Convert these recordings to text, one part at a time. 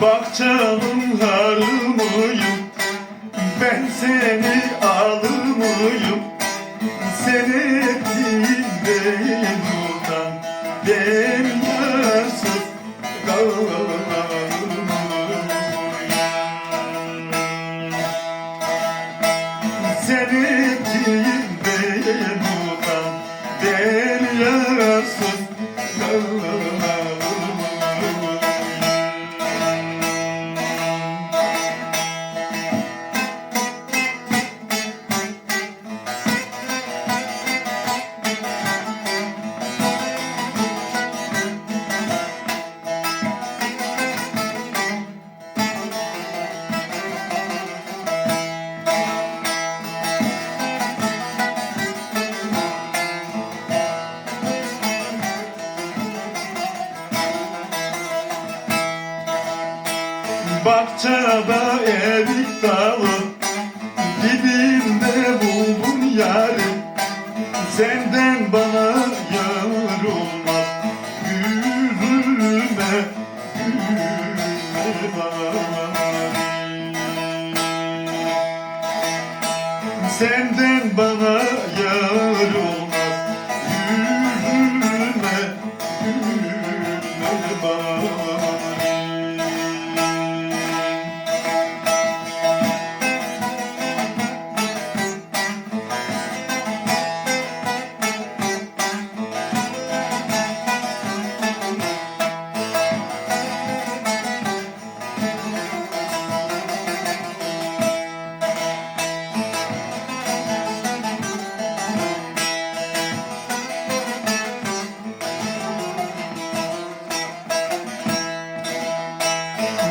Bak canım harımıyım Ben seni alır mıyım? Sen ettiğin değil buradan. Ben Bahçada erik dalı. Dibinde buldum yarım Senden bana yar olmaz. Yürüme, yürüme bana. Senden bana yar olmaz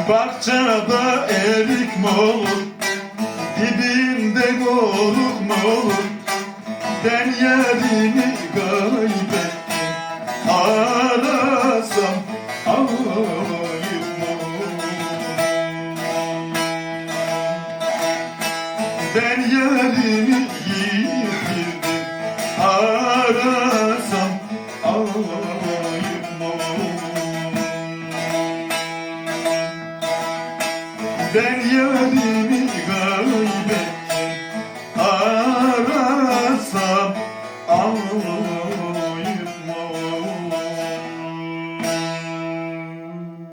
Bahçada erik mi olur? Dibinde moruk mu olur? Ben yerimi kaybettim. Arasam mı Ben yerimi yitirdim Arasam Ben yarimi